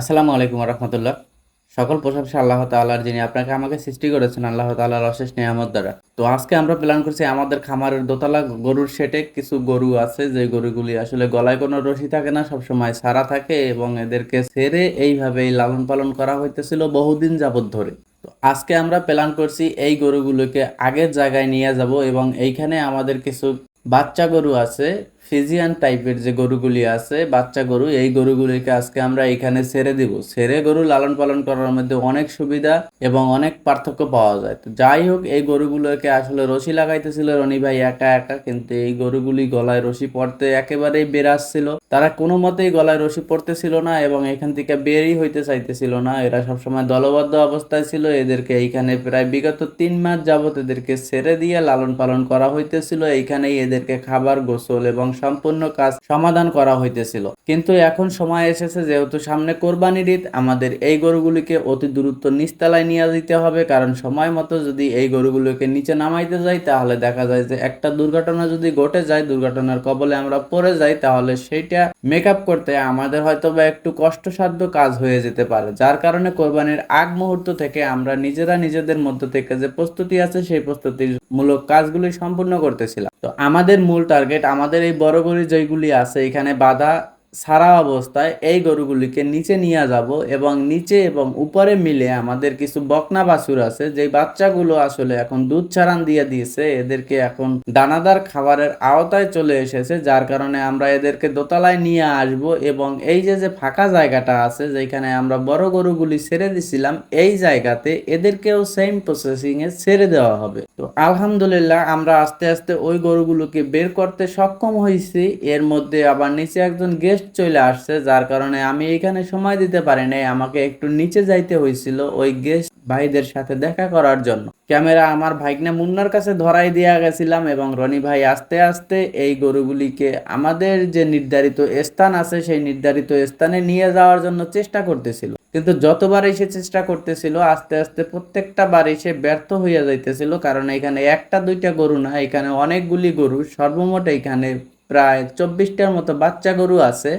আসসালামু আলাইকুম রহমতুল্লাহ। সকল প্রশংসা আল্লাহ তাআলার যিনি আপনাকে আমাকে সৃষ্টি করেছেন, আল্লাহ তাআলার অশেষ নিয়ামত দ্বারা। তো আজকে আমরা প্ল্যান করছি আমাদের খামারের দোতলা গরুর শেটে কিছু গরু আছে, যে গরুগুলি আসলে গলায় কোনো রশি থাকে না, সবসময় সারা থাকে এবং এদেরকে ছেড়ে এইভাবেই লালন পালন করা হইতেছিল বহুদিন যাবত ধরে। তো আজকে আমরা প্ল্যান করছি এই গরুগুলোকে আগের জায়গায় নিয়ে যাব এবং এইখানে আমাদের কিছু বাচ্চা গরু আছে ফিজিয়ান টাইপের যে গরুগুলি আছে, বাচ্চা গরু, এই গরুগুলিকে আজকে আমরা এখানে ছেড়ে দিব। ছেড়ে গরু লালন পালন করার মধ্যে অনেক সুবিধা এবং অনেক পার্থক্য পাওয়া যায়। তো যাই হোক, এই গরুগুলোকে আসলে রশি লাগাইতেছিল রনি ভাই একা একা, কিন্তু এই গরুগুলি গলায় রশি পড়তে একেবারেই বেরাচ্ছিল তারা কোনো মতেই গলায় রশি পড়তেছিল না এবং এখান থেকে বেরই হইতে চাইতেছিল না। এরা সবসময় দলবদ্ধ অবস্থায় ছিল। এদেরকে এইখানে প্রায় বিগত তিন মাস যাবত এদেরকে ছেড়ে দিয়ে লালন পালন করা হইতেছিল। এইখানেই এদেরকে খাবার, গোসল এবং সম্পূর্ণ কাজ সমাধান করা হইতেছিল। কিন্তু এখন সময় এসেছে যেহেতু সামনে কোরবানির ঈদ, আমাদের এই গরুগুলিকে অতি দ্রুত নিচতলায় নিয়ে দিতে হবে। কারণ সময় মতো যদি এই গরুগুলোকে নিচে নামাইতে যাই, তাহলে দেখা যায় যে একটা দুর্ঘটনা যদি ঘটে যায়, দুর্ঘটনার কবলে আমরা পড়ে যাই, তাহলে সেইটা মেকআপ করতে আমাদের হয়তো বা একটু কষ্টসাধ্য কাজ হয়ে যেতে পারে। যার কারণে কোরবানির আগ মুহূর্ত থেকে আমরা নিজেরা নিজেদের মধ্য থেকে যে প্রস্তুতি আছে, সেই প্রস্তুতির মূলক কাজগুলি সম্পূর্ণ করতেছিলাম। তো আমাদের মূল টার্গেট আমাদের এই বড় করে যেগুলি আছে এখানে বাধা সারা অবস্থায় এই গরুগুলিকে নিচে নিয়ে যাব এবং নিচে এবং উপরে মিলে আমাদের কিছু বকনা বাছুর আছে যে বাচ্চাগুলো আসলে এখন দুধ ছাড়ান দিয়ে দিয়েছে, এদেরকে এখন দানাদার খাবারের আওতায় চলে এসেছে, যার কারণে আমরা এদেরকে দোতলায় নিয়ে আসব এবং এই যে যে ফাঁকা জায়গাটা আছে, যেখানে আমরা বড় গরুগুলি ছেড়ে দিছিলাম, এই জায়গাতে এদেরকেও সেম প্রসেসিং এ ছেড়ে দেওয়া হবে। তো আলহামদুলিল্লাহ আমরা আস্তে আস্তে ওই গরুগুলোকে বের করতে সক্ষম হয়েছি এর মধ্যে আবার নিচে একজন গেস্ট চলে আসছে, যার কারণে আমি এখানে সময় দিতে পারি নাই। আমাকে একটু নিচে যাইতে হয়েছিল ওই গেস্ট ভাইদের সাথে দেখা করার জন্য। ক্যামেরা আমার ভাইকনে মুন্নার কাছে ধরাই দিয়া গেছিলাম এবং রনি ভাই আস্তে আস্তে এই গরুগুলিকে আমাদের যে নির্ধারিত স্থান আছে, সেই নির্ধারিত স্থানে নিয়ে যাওয়ার জন্য চেষ্টা করতেছিল। কিন্তু যতবার এসে চেষ্টা করতেছিল, আস্তে আস্তে প্রত্যেকটা বার এসে ব্যর্থ হইয়া যাইতেছিল। কারণ এখানে একটা দুইটা গরু না এখানে অনেকগুলি গরু, সর্বমোট এখানে প্রায় চব্বিশটার মতো বাচ্চা গরু আছে।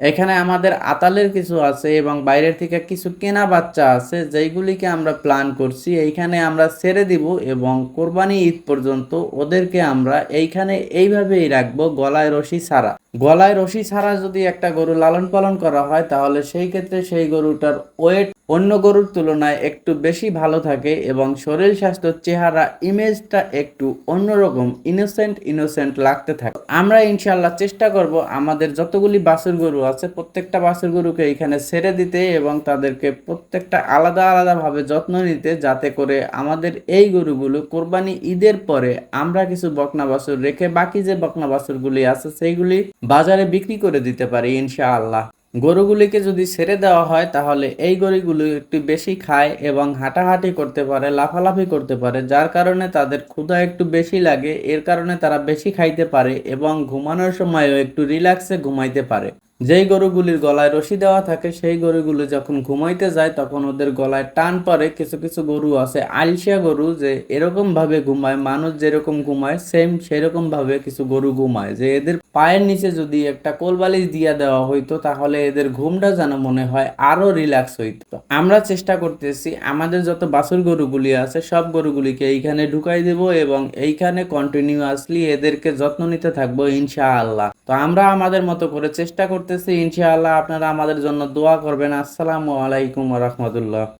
এখানে আমাদের আতালের কিছু আছে এবং বাইরের থেকে কিছু কেনা বাচ্চা আছে, যেইগুলিকে আমরা প্ল্যান করছি। এইখানে আমরা ছেড়ে দিব এবং কোরবানি ঈদ পর্যন্ত ওদেরকে আমরা এইখানে এইভাবেই রাখব গলায় রশি ছাড়া। গলায় রশি ছাড়া যদি একটা গরু লালন পালন করা হয়, তাহলে সেই ক্ষেত্রে সেই গরুটার ওয়েট অন্য গরুর তুলনায় একটু বেশি ভালো থাকে এবং শরীর স্বাস্থ্য চেহারা ইমেজটা একটু অন্যরকম ইনোসেন্ট ইনোসেন্ট লাগতে থাকে। আমরা ইনশাল্লাহ চেষ্টা করব আমাদের যতগুলি বাছুর গরু আছে, প্রত্যেকটা বাছুর গরুকে এখানে ছেড়ে দিতে এবং তাদেরকে প্রত্যেকটা আলাদা আলাদাভাবে যত্ন নিতে যাতে করে আমাদের এই গরুগুলো কোরবানি ঈদের পরে আমরা কিছু বকনা বাছুর রেখে বাকি যে বকনা বাছুরগুলি আছে, সেইগুলি বাজারে বিক্রি করে দিতে পারি ইনশাআল্লাহ। গরুগুলিকে যদি ছেড়ে দেওয়া হয়, তাহলে এই গরুগুলি একটু বেশি খায় এবং হাঁটাহাঁটি করতে পারে, লাফালাফি করতে পারে, যার কারণে তাদের ক্ষুধা একটু বেশি লাগে, এর কারণে তারা বেশি খাইতে পারে এবং ঘুমানোর সময়ও একটু রিল্যাক্সে ঘুমাইতে পারে। যেই গরুগুলির গলায় রশি দেওয়া থাকে, সেই গরুগুলো যখন ঘুমাইতে যায়, তখন ওদের গলায় টান পড়ে। কিছু কিছু গরু আছে, আলসিয়া গরু, যে এরকম ভাবে ঘুমায়, মানুষ যেরকম ঘুমায় সেম সেরকম ভাবে কিছু গরু ঘুমায়। যে এদের পায়ের নিচে যদি একটা কোলবালিশ দিয়ে দেওয়া হইতো, তাহলে এদের ঘুমটা যেন মনে হয় আরও রিল্যাক্স হইতো। আমরা চেষ্টা করতেছি, আমাদের যত বাছুর গরুগুলি আছে, সব গরুগুলিকে এইখানে ঢুকাই দেব এবং এইখানে কন্টিনিউয়াসলি এদেরকে যত্ন নিতে থাকব, ইনশাআল্লাহ। তো আমরা আমাদের মতো করে চেষ্টা করতেছি, ইনশাআল্লাহ আপনারা আমাদের জন্য দোয়া করবেন। আসসালামু আলাইকুম রহমতুল্লাহ।